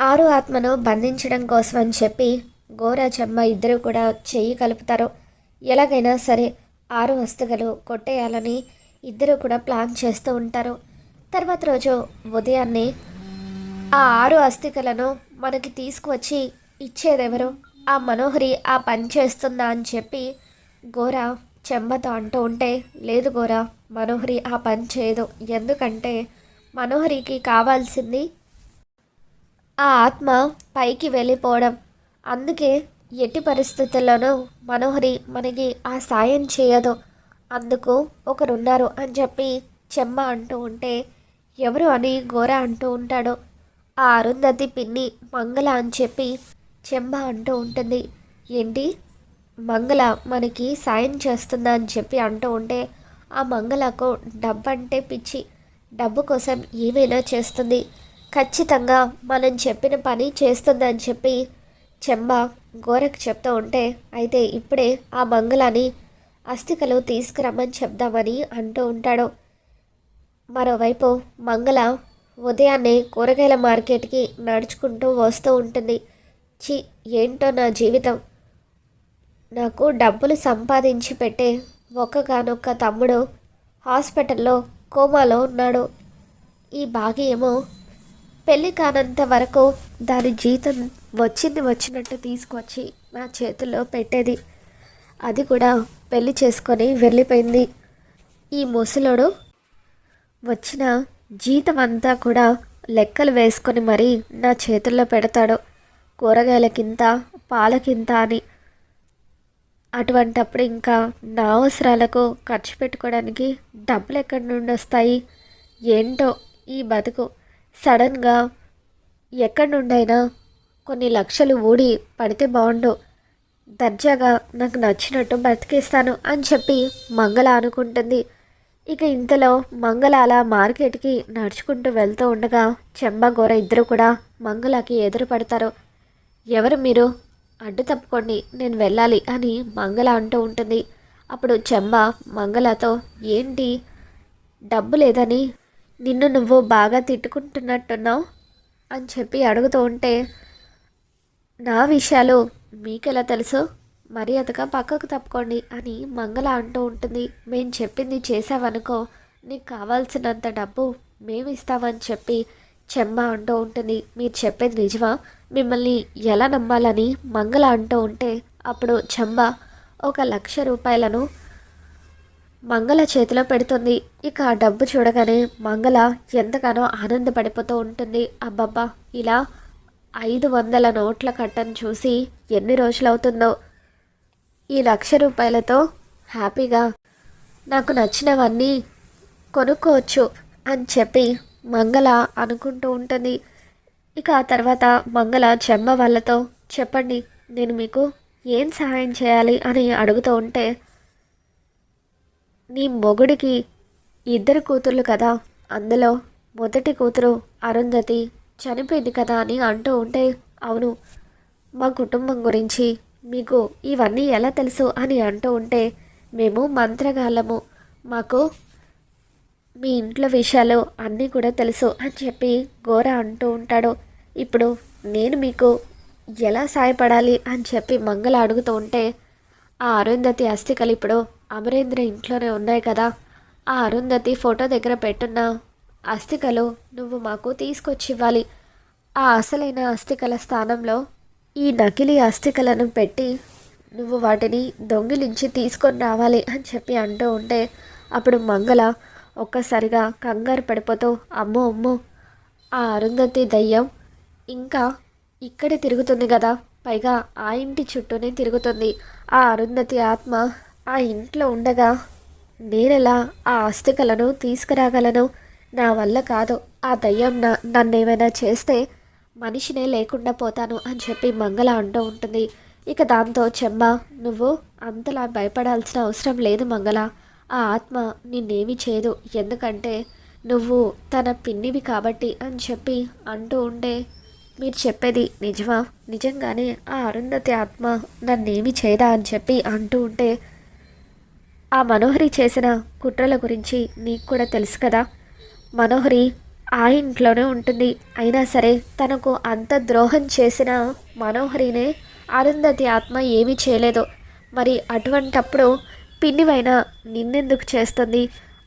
ఆరు ఆత్మను బంధించడం కోసం అని చెప్పి ఘోర చెమ్మ ఇద్దరు కూడా చెయ్యి కలుపుతారు. ఎలాగైనా సరే ఆరు వస్తువులు కొట్టేయాలని ఇద్దరు కూడా ప్లాన్ చేస్తూ ఉంటారు. తర్వాత రోజు ఉదయాన్నే ఆ ఆరు అస్థికలను మనకి తీసుకువచ్చి ఇచ్చేదెవరు? ఆ మనోహరి ఆ పని చేస్తుందా అని చెప్పి గోర చెంబతో అంటూ ఉంటే లేదు గోర మనోహరి ఆ పని చేయదు. ఎందుకంటే మనోహరికి కావాల్సింది ఆ ఆత్మ పైకి వెళ్ళిపోవడం. అందుకే ఎట్టి పరిస్థితుల్లోనూ మనోహరి మనకి ఆ సాయం చేయదు. అందుకు ఒకరున్నారు అని చెప్పి చెమ్మ అంటూ ఉంటే ఎవరు అని గోర అంటూ ఉంటాడు. ఆ అరుంధతి పిన్ని మంగళ అని చెప్పి చెమ్మ అంటూ ఉంటుంది. ఏంటి? మంగళ మనకి సాయం చేస్తుందా అని చెప్పి అంటూ ఉంటే ఆ మంగళకు డబ్బు అంటే పిచ్చి. డబ్బు కోసం ఏమైనా చేస్తుంది. ఖచ్చితంగా మనం చెప్పిన పని చేస్తుందని చెప్పి చెంబ గోరకు చెప్తూ ఉంటే అయితే ఇప్పుడే ఆ బంగ్లాని అస్థికలు తీసుకురమ్మని చెప్దామని అంటూ ఉంటాడు. మరోవైపు మంగళ ఉదయాన్నే కూరగాయల మార్కెట్కి నడుచుకుంటూ వస్తూ ఉంటుంది. చి ఏంటో నా జీవితం. నాకు డబ్బులు సంపాదించి పెట్టే ఒక్కగానొక్క తమ్ముడు హాస్పిటల్లో కోమాలో ఉన్నాడు. ఈ బాగి ఏమో పెళ్ళి కానంత వరకు దాని జీతం వచ్చింది వచ్చినట్టు తీసుకొచ్చి నా చేతుల్లో పెట్టేది. అది కూడా పెళ్ళి చేసుకొని వెళ్ళిపోయింది. ఈ ముసలోడు వచ్చిన జీతం అంతా కూడా లెక్కలు వేసుకొని మరీ నా చేతుల్లో పెడతాడు. కూరగాయలకింత పాలకింత అని. అటువంటప్పుడు ఇంకా నా అవసరాలకు ఖర్చు పెట్టుకోవడానికి డబ్బులు ఎక్కడి నుండి వస్తాయి? ఏంటో ఈ బతుకు. సడన్గా ఎక్కడి నుండైనా కొన్ని లక్షలు ఊడి పడితే బాగుండు దర్జాగా నాకు నచ్చినట్టు బ్రతికేస్తాను అని చెప్పి మంగళ అనుకుంటుంది. ఇక ఇంతలో మంగళ అలా మార్కెట్కి నడుచుకుంటూ వెళ్తూ ఉండగా చెంబగోర ఇద్దరు కూడా మంగళకి ఎదురు పడతారు. ఎవరు మీరు? అడ్డు తప్పుకోండి నేను వెళ్ళాలి అని మంగళ అంటూ ఉంటుంది. అప్పుడు చెంబ మంగళతో ఏంటి? డబ్బు లేదని నిన్ను నువ్వు బాగా తిట్టుకుంటున్నట్టున్నావు అని చెప్పి అడుగుతూ ఉంటే నా విషయాలు మీకెలా తెలుసు? మర్యాదగా పక్కకు తప్పుకోండి అని మంగళ అంటూ ఉంటుంది. మేము చెప్పింది చేసావనుకో నీకు కావాల్సినంత డబ్బు మేము ఇస్తామని చెప్పి చెమ్మ అంటూ ఉంటుంది. మీరు చెప్పేది నిజమా? మిమ్మల్ని ఎలా నమ్మాలని మంగళ అంటూ ఉంటే అప్పుడు చెంబ ఒక లక్ష రూపాయలను మంగళ చేతిలో పెడుతుంది. ఇక ఆ డబ్బు చూడగానే మంగళ ఎంతగానో ఆనందపడిపోతూ ఉంటుంది. అబ్బబ్బా ఇలా ఐదు వందల నోట్ల కట్టను చూసి ఎన్ని రోజులవుతుందో ఈ లక్ష రూపాయలతో హ్యాపీగా నాకు నచ్చినవన్నీ కొనుక్కోవచ్చు అని చెప్పి మంగళ అనుకుంటూ ఉంటుంది. ఇక ఆ తర్వాత మంగళ చెమ్మ వాళ్ళతో చెప్పండి నేను మీకు ఏం సహాయం చేయాలి? అని అడుగుతూ ఉంటే నీ మొగుడికి ఇద్దరు కూతుర్లు కదా. అందులో మొదటి కూతురు అరుంధతి చనిపోయింది కదా అని అంటూ ఉంటే అవును మా కుటుంబం గురించి మీకు ఇవన్నీ ఎలా తెలుసు అని అంటూ ఉంటే మేము మంత్రగాళ్ళము. మాకు మీ ఇంట్లో విషయాలు అన్నీ కూడా తెలుసు అని చెప్పి గోర అంటూ ఉంటాడు. ఇప్పుడు నేను మీకు ఎలా సాయపడాలి అని చెప్పి మంగళ అడుగుతూ ఉంటే ఆ అరుంధతి అస్థికలు ఇప్పుడు అమరేంద్ర ఇంట్లోనే ఉన్నాయి కదా. ఆ అరుంధతి ఫోటో దగ్గర పెట్టున్న అస్థికలు నువ్వు మాకు తీసుకొచ్చి ఇవ్వాలి ఆ అసలైన అస్థికల స్థానంలో ఈ నకిలీ అస్థికలను పెట్టి నువ్వు వాటిని దొంగిలించి తీసుకొని రావాలి అని చెప్పి అంటూ ఉంటే అప్పుడు మంగళ ఒక్కసారిగా కంగారు పడిపోతూ అమ్మో అమ్మో ఆ అరుంధతి దయ్యం ఇంకా ఇక్కడే తిరుగుతుంది కదా. పైగా ఆ ఇంటి చుట్టూనే తిరుగుతుంది. ఆ అరుంధతి ఆత్మ ఆ ఇంట్లో ఉండగా నేనెలా ఆ అస్థికలను తీసుకురాగలను? నా వల్ల కాదు. ఆ దయ్యం నా నన్ను ఏమైనా చేస్తే మనిషినే లేకుండా పోతాను అని చెప్పి మంగళ అంటూ ఉంటుంది. ఇక దాంతో చెమ్మ నువ్వు అంతలా భయపడాల్సిన అవసరం లేదు మంగళ. ఆ ఆత్మ నిన్నేమి చేయదు. ఎందుకంటే నువ్వు తన పిన్నివి కాబట్టి అని చెప్పి అంటూ ఉంటే మీరు చెప్పేది నిజమా? నిజంగానే ఆ అరుంధతి ఆత్మ నన్నేమి చేయదా అని చెప్పి అంటూ ఉంటే ఆ మనోహరి చేసిన కుట్రల గురించి నీకు కూడా తెలుసు కదా? మనోహరి ఆ ఇంట్లోనే ఉంటుంది. అయినా సరే తనకు అంత ద్రోహం చేసిన మనోహరినే అరుంధతి ఆత్మ ఏమీ చేయలేదు. మరి అటువంటప్పుడు పిన్నివైన నిన్నెందుకు చేస్తుంది?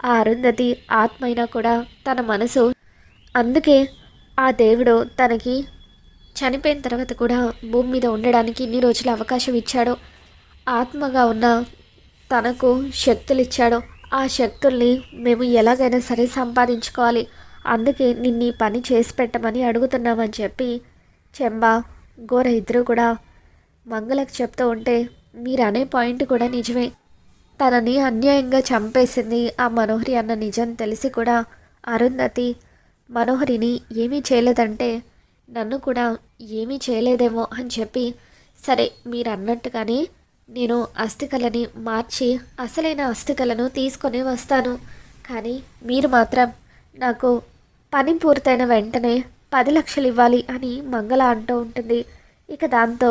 ఆ అరుంధతి ఆత్మ అయినా కూడా తన మనసు. అందుకే ఆ దేవుడు తనకి చనిపోయిన తర్వాత కూడా భూమి మీద ఉండడానికి ఇన్ని రోజులు అవకాశం ఇచ్చాడు. ఆత్మగా ఉన్న తనకు శక్తులు ఇచ్చాడు ఆ శక్తుల్ని మేము ఎలాగైనా సరే సంపాదించుకోవాలి. అందుకే నిన్ను ఈ పని చేసి పెట్టమని అడుగుతున్నామని చెప్పి చెంబా గోర ఇద్దరు కూడా మంగళకు చెప్తూ ఉంటే మీరు అనే పాయింట్ కూడా నిజమే. తనని అన్యాయంగా చంపేసింది ఆ మనోహరి అన్న నిజం తెలిసి కూడా అరుంధతి మనోహరిని ఏమీ చేయలేదంటే నన్ను కూడా ఏమీ చేయలేదేమో అని చెప్పి సరే మీరు అన్నట్టుగానే నేను అస్థికలని మార్చి అసలైన అస్థికలను తీసుకొని వస్తాను. కానీ మీరు మాత్రం నాకు పని పూర్తయిన వెంటనే పది లక్షలు ఇవ్వాలి అని మంగళ అంటూ ఉంటుంది. ఇక దాంతో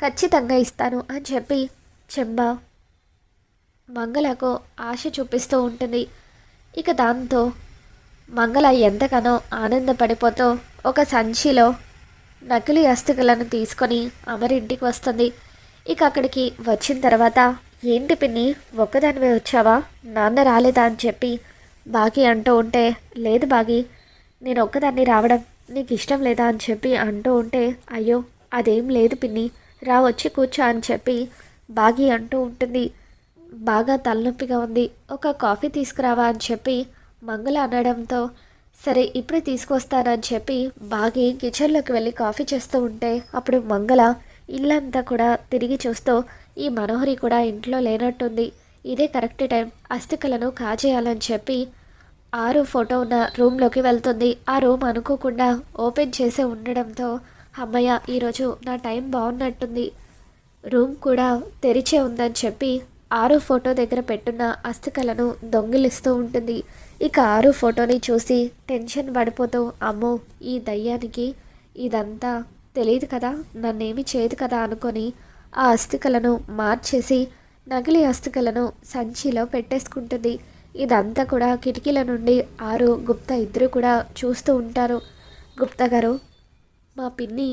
ఖచ్చితంగా ఇస్తాను అని చెప్పి చెంబ మంగళకు ఆశ చూపిస్తూ ఉంటుంది. ఇక దాంతో మంగళ ఎంతగానో ఆనందపడిపోతూ ఒక సంచిలో నకిలీ అస్థికలను తీసుకొని అమరింటికి వస్తుంది. ఇక అక్కడికి వచ్చిన తర్వాత ఏంటి పిన్ని ఒక్కదానివే వచ్చావా? నాన్న రాలేదా? అని చెప్పి బాగి అంటూ ఉంటే లేదు బాగి నేను ఒక్కదాన్ని రావడం నీకు ఇష్టం లేదా? అని చెప్పి అంటూ ఉంటే అయ్యో అదేం లేదు పిన్ని రా వచ్చి కూర్చో అని చెప్పి బాగి అంటూ ఉంటుంది. బాగా తలనొప్పిగా ఉంది. ఒక కాఫీ తీసుకురావా? అని చెప్పి మంగళ అనడంతో సరే ఇప్పుడే తీసుకొస్తానని చెప్పి బాగి కిచెన్లోకి వెళ్ళి కాఫీ చేస్తూ ఉంటే అప్పుడు మంగళ ఇల్లంతా కూడా తిరిగి చూస్తూ ఈ మనోహరి కూడా ఇంట్లో లేనట్టుంది. ఇదే కరెక్ట్ టైం. అస్థికలను కాజేయాలని చెప్పి ఆరు ఫోటో ఉన్న రూమ్లోకి వెళ్తుంది. ఆ రూమ్ అనుకోకుండా ఓపెన్ చేసే ఉండడంతో అమ్మయ్య ఈరోజు నా టైం బాగున్నట్టుంది. రూమ్ కూడా తెరిచే ఉందని చెప్పి ఆరు ఫోటో దగ్గర పెట్టున్న అస్థికలను దొంగిలిస్తూ ఉంటుంది. ఇక ఆరు ఫోటోని చూసి టెన్షన్ పడిపోతూ అమ్మో ఈ దయ్యానికి ఇదంతా తెలియదు కదా నన్నేమి చేయదు కదా అనుకొని ఆ అస్థికలను మార్చేసి నకిలీ అస్థికలను సంచిలో పెట్టేసుకుంటుంది. ఇదంతా కూడా కిటికీల నుండి ఆరు గుప్తా ఇద్దరు కూడా చూస్తూ ఉంటారు. గుప్తా గారు మా పిన్ని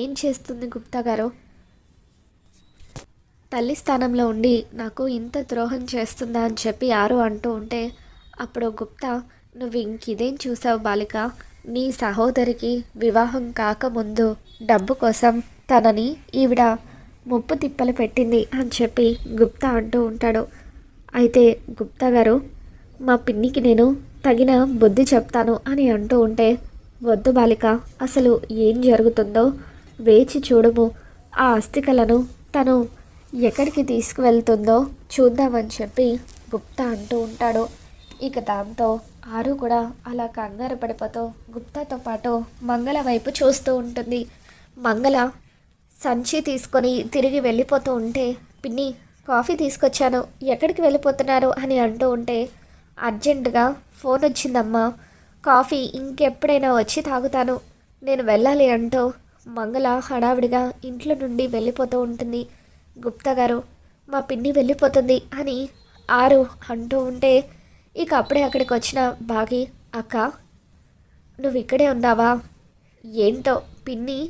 ఏం చేస్తుంది గుప్తా గారు? తల్లి స్థానంలో ఉండి నాకు ఇంత ద్రోహం చేస్తుందా అని చెప్పి ఆరు అంటూ ఉంటే అప్పుడు గుప్తా నువ్వు ఇంకిదేం చూసావు బాలిక? నీ సహోదరికి వివాహం కాకముందు డబ్బు కోసం తనని ఈవిడ ముప్పు తిప్పలు పెట్టింది అని చెప్పి గుప్తా అంటూ ఉంటాడు. అయితే గుప్తా గారు మా పిన్నికి నేను తగిన బుద్ధి చెప్తాను అని అంటూ ఉంటే వద్దు బాలిక అసలు ఏం జరుగుతుందో వేచి చూడము. ఆ అస్థికలను తను ఎక్కడికి తీసుకువెళ్తుందో చూద్దామని చెప్పి గుప్తా అంటూ ఉంటాడు. ఇక దాంతో ఆరు కూడా అలా కంగారు పడిపోతూ గుప్తాతో పాటు మంగళ వైపు చూస్తూ ఉంటుంది. మంగళ సంచి తీసుకొని తిరిగి వెళ్ళిపోతూ ఉంటే పిన్ని కాఫీ తీసుకొచ్చాను. ఎక్కడికి వెళ్ళిపోతున్నారు అని అంటూ ఉంటే అర్జెంటుగా ఫోన్ వచ్చిందమ్మా. కాఫీ ఇంకెప్పుడైనా వచ్చి తాగుతాను. నేను వెళ్ళాలి అంటూ మంగళ హడావిడిగా ఇంట్లో నుండి వెళ్ళిపోతూ ఉంటుంది. గుప్తా గారు మా పిన్ని వెళ్ళిపోతుంది అని ఆరు అంటూ ఉంటే ఇక అప్పుడే అక్కడికి వచ్చిన బాగి అక్క నువ్వు ఇక్కడే ఉన్నావా? ఏంటో పిన్ని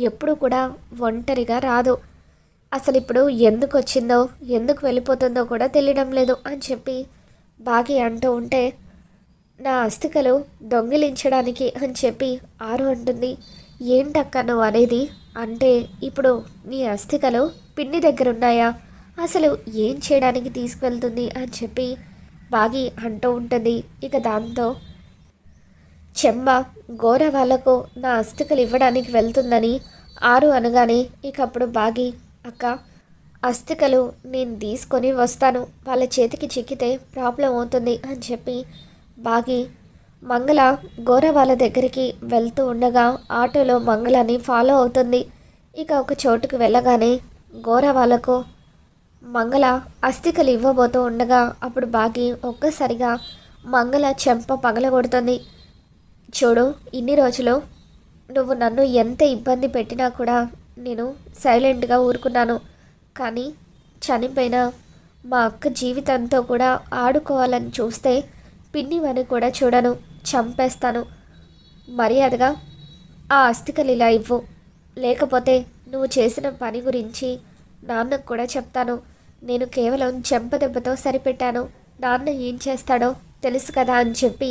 ఎప్పుడు కూడా ఒంటరిగా రాదు. అసలు ఇప్పుడు ఎందుకు వచ్చిందో ఎందుకు వెళ్ళిపోతుందో కూడా తెలియడం లేదు అని చెప్పి బాగి అంటూ ఉంటే నా అస్థికలు దొంగిలించడానికి అని చెప్పి ఆరు అంటుంది. ఏంటక్క నువ్వు అనేది? అంటే ఇప్పుడు నీ అస్థికలు పిన్ని దగ్గర ఉన్నాయా? అసలు ఏం చేయడానికి తీసుకువెళ్తుంది? అని చెప్పి బాగి అంటూ ఉంటుంది. ఇక దాంతో చెమ్మ గోర వాళ్ళకు నా అస్థికలు ఇవ్వడానికి వెళ్తుందని ఆరు అనగానే ఇక అప్పుడు బాగి అక్క అస్థికలు నేను తీసుకొని వస్తాను. వాళ్ళ చేతికి చిక్కితే ప్రాబ్లం అవుతుంది అని చెప్పి బాగి మంగళ గోర వాళ్ళ దగ్గరికి వెళ్తూ ఉండగా ఆటోలో మంగళని ఫాలో అవుతుంది. ఇక ఒక చోటుకు వెళ్ళగానే గోర వాళ్ళకు మంగళ అస్థికలు ఇవ్వబోతూ ఉండగా అప్పుడు బాగి ఒక్కసారిగా మంగళ చెంప పగలగొడుతుంది. చూడు ఇన్ని రోజులు నువ్వు నన్ను ఎంత ఇబ్బంది పెట్టినా కూడా నేను సైలెంట్గా ఊరుకున్నాను. కానీ చనిపోయిన మా అక్క జీవితంతో కూడా ఆడుకోవాలని చూస్తే పిన్నివని కూడా చూడను. చంపేస్తాను. మర్యాదగా ఆ అస్థికలు ఇలా ఇవ్వు. లేకపోతే నువ్వు చేసిన పని గురించి నాన్నకు కూడా చెప్తాను. నేను కేవలం చెంపదెబ్బతో సరిపెట్టాను. నాన్న ఏం చేస్తాడో తెలుసు కదా అని చెప్పి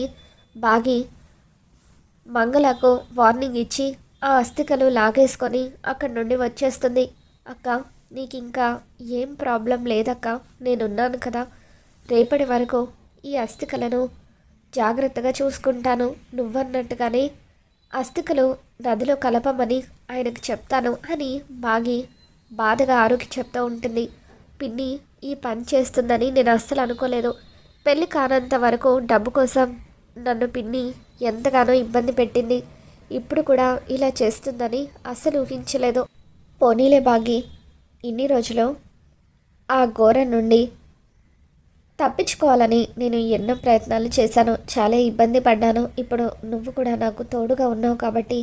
బాగి మంగళకు వార్నింగ్ ఇచ్చి ఆ అస్థికలు లాగేసుకొని అక్కడి నుండి వచ్చేస్తుంది. అక్క నీకు ఇంకా ఏం ప్రాబ్లం లేదక్క? నేనున్నాను కదా. రేపటి వరకు ఈ అస్థికలను జాగ్రత్తగా చూసుకుంటాను. నువ్వన్నట్టుగానే అస్థికలు నదిలో కలపమని ఆయనకు చెప్తాను అని బాగి బాధగా ఆరోగ్య చెప్తూ ఉంటుంది. పిన్ని ఈ పని చేస్తుందని నేను అస్సలు అనుకోలేదు. పెళ్ళి కానంత వరకు డబ్బు కోసం నన్ను పిన్ని ఎంతగానో ఇబ్బంది పెట్టింది. ఇప్పుడు కూడా ఇలా చేస్తుందని అస్సలు ఊహించలేదు. పోనీలే బాగి ఇన్ని రోజులు ఆ ఘోర నుండి తప్పించుకోవాలని నేను ఎన్నో ప్రయత్నాలు చేశాను. చాలా ఇబ్బంది పడ్డాను. ఇప్పుడు నువ్వు కూడా నాకు తోడుగా ఉన్నావు కాబట్టి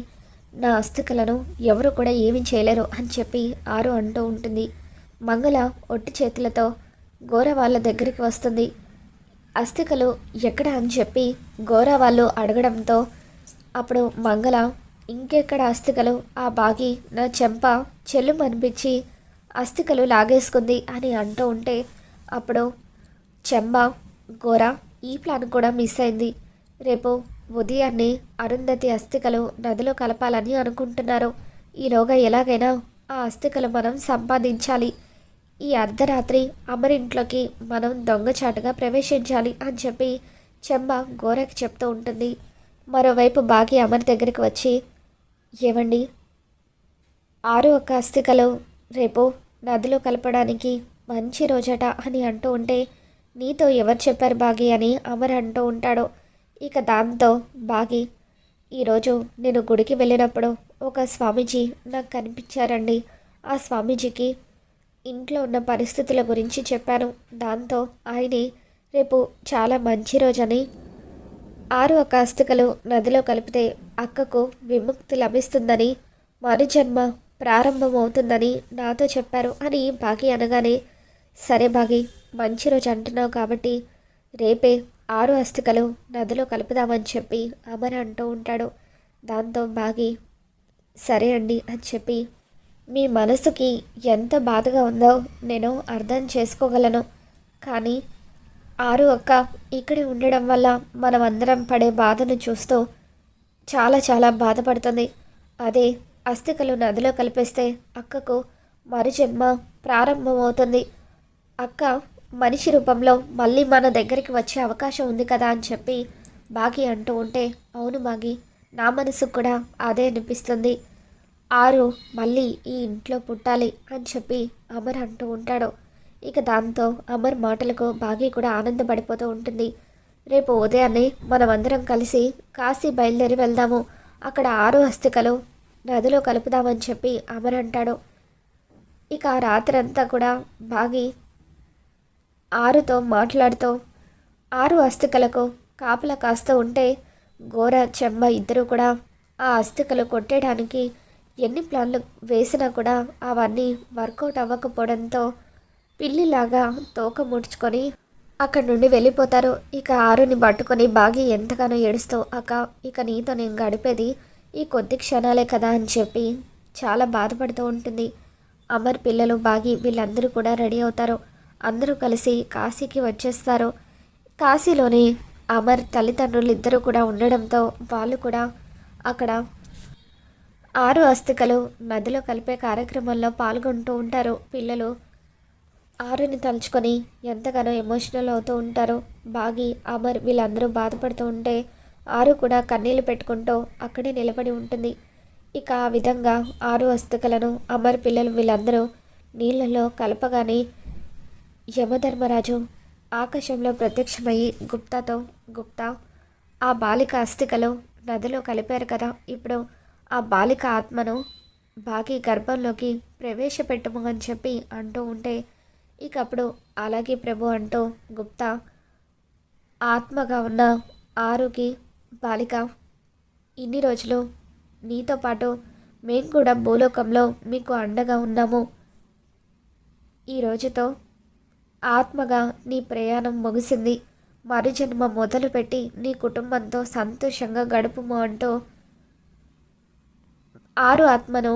నా అస్థికలను ఎవరు కూడా ఏమీ చేయలేరు అని చెప్పి ఆరు అంటూ ఉంటుంది. మంగళ ఒట్టి చేతులతో గోర వాళ్ళ దగ్గరికి వస్తుంది. అస్థికలు ఎక్కడ అని చెప్పి గోర వాళ్ళు అడగడంతో అప్పుడు మంగళ ఇంకెక్కడ అస్థికలు? ఆ బాగి నా చెంప చెల్లు అనిపించి అస్థికలు లాగేసుకుంది అని అంటూ ఉంటే అప్పుడు చెంబ గోర ఈ ప్లాన్ కూడా మిస్ అయింది. రేపు ఉదయాన్నే అరుంధతి అస్థికలు నదిలో కలపాలని అనుకుంటున్నారు. ఈలోగా ఎలాగైనా ఆ అస్థికలు మనం సంపాదించాలి. ఈ అర్ధరాత్రి అమరింట్లోకి మనం దొంగచాటుగా ప్రవేశించాలి అని చెప్పి చెంబ గోరకి చెప్తూ ఉంటుంది. మరోవైపు బాగి అమర్ దగ్గరికి వచ్చి ఏవండి? ఆరు ఒక అస్థికలు రేపు నదిలో కలపడానికి మంచి రోజట అని అంటూ ఉంటే నీతో ఎవరు చెప్పారు బాగి అని అమర్ అంటూ ఉంటాడు. ఇక దాంతో బాగి ఈరోజు నేను గుడికి వెళ్ళినప్పుడు ఒక స్వామీజీ నాకు కనిపించారండి. ఆ స్వామీజీకి ఇంట్లో ఉన్న పరిస్థితుల గురించి చెప్పాను దాంతో ఆయనే రేపు చాలా మంచి రోజని. ఆరు ఒక అస్తికలు నదిలో కలిపితే అక్కకు విముక్తి లభిస్తుందని మరుజన్మ ప్రారంభమవుతుందని నాతో చెప్పారు అని బాగి అనగానే సరే బాగి మంచి రోజు అంటున్నావు కాబట్టి రేపే ఆరు అస్థికలు నదిలో కలుపుదామని చెప్పి అమర్ అంటూ ఉంటాడు. దాంతో బాగి సరే అండి అని చెప్పి మీ మనసుకి ఎంత బాధగా ఉందో నేను అర్థం చేసుకోగలను. కానీ ఆరు అక్క ఇక్కడే ఉండడం వల్ల మనం అందరం పడే బాధను చూస్తూ చాలా చాలా బాధపడుతుంది. అదే అస్థికలు నదిలో కలిపేస్తే అక్కకు మరుజన్మ ప్రారంభమవుతుంది. అక్క మనిషి రూపంలో మళ్ళీ మన దగ్గరికి వచ్చే అవకాశం ఉంది కదా అని చెప్పి బాగి అంటూ ఉంటే అవును బాగి నా మనసుకు కూడా అదే అనిపిస్తుంది. ఆరు మళ్ళీ ఈ ఇంట్లో పుట్టాలి అని చెప్పి అమర్ అంటూ ఉంటాడు. ఇక దాంతో అమర్ మాటలకు బాగి కూడా ఆనందపడిపోతూ ఉంటుంది. రేపు ఉదయాన్నే మనమందరం కలిసి కాశీ బయలుదేరి వెళ్దాము. అక్కడ ఆరు హస్తికలు నదిలో కలుపుదామని చెప్పి అమర్ అంటాడు. ఇక ఆ రాత్రంతా కూడా బాగి ఆరుతో మాట్లాడుతూ ఆరు అస్థికలకు కాపలా కాస్తూ ఉంటే ఘోర చెమ్మ ఇద్దరు కూడా ఆ అస్థికలు కొట్టేయడానికి ఎన్ని ప్లాన్లు వేసినా కూడా అవన్నీ వర్కౌట్ అవ్వకపోవడంతో పిల్లిలాగా తోక ముడుచుకొని అక్కడి నుండి వెళ్ళిపోతారు. ఇక ఆరుని పట్టుకొని బాగి ఎంతగానో ఏడుస్తూ అక్క ఇక నీతో నేను గడిపేది ఈ కొద్ది క్షణాలే కదా అని చెప్పి చాలా బాధపడుతూ ఉంటుంది. అమర్ పిల్లలు బాగి వీళ్ళందరూ కూడా రెడీ అవుతారు. అందరూ కలిసి కాశీకి వచ్చేస్తారు. కాశీలోని అమర్ తల్లిదండ్రులు ఇద్దరు కూడా ఉండడంతో వాళ్ళు కూడా అక్కడ ఆరు అస్థికలు నదిలో కలిపే కార్యక్రమంలో పాల్గొంటూ ఉంటారు. పిల్లలు ఆరుని తలుచుకొని ఎంతగానో ఎమోషనల్ అవుతూ ఉంటారు. బాగి అమర్ వీళ్ళందరూ బాధపడుతూ ఉంటే ఆరు కూడా కన్నీళ్ళు పెట్టుకుంటూ అక్కడే నిలబడి ఉంటుంది. ఇక ఆ విధంగా ఆరు అస్తికలను అమర్ పిల్లలు వీళ్ళందరూ నీళ్ళలో కలపగానే యమధర్మరాజు ఆకాశంలో ప్రత్యక్షమయ్యి గుప్తాతో గుప్తా ఆ బాలిక అస్థికలు నదిలో కలిపారు కదా ఇప్పుడు ఆ బాలిక ఆత్మను బాగి గర్భంలోకి ప్రవేశపెట్టము అని చెప్పి అంటూ ఉంటే ఇక అప్పుడు అలాగే ప్రభు అంటూ గుప్తా ఆత్మగా ఉన్న ఆరుకి బాలిక ఇన్ని రోజులు నీతో పాటు మేము కూడా భూలోకంలో మీకు అండగా ఉన్నాము. ఈ రోజుతో ఆత్మగా నీ ప్రయాణం ముగిసింది. మరుజన్మ మొదలుపెట్టి నీ కుటుంబంతో సంతోషంగా గడుపుము అంటూ ఆరు ఆత్మను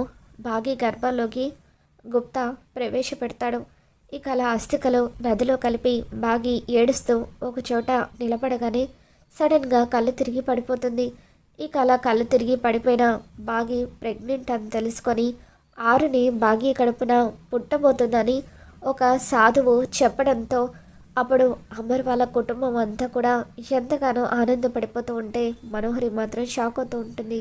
బాగి గర్భంలోకి గుప్తా ప్రవేశపెడతాడు. ఇక అలా అస్థికలు నదిలో కలిపి బాగి ఏడుస్తూ ఒక చోట నిలబడగానే సడన్గా కళ్ళు తిరిగి పడిపోతుంది. ఇక అలా కళ్ళు తిరిగి పడిపోయిన బాగి ప్రెగ్నెంట్ అని తెలుసుకొని ఆరుని బాగి కడుపున పుట్టబోతుందని ఒక సాధువు చెప్పడంతో అప్పుడు అమర్ వాళ్ళ కుటుంబం అంతా కూడా ఎంతగానో ఆనందపడిపోతూ ఉంటే మనోహరి మాత్రం షాక్ అవుతూ ఉంటుంది.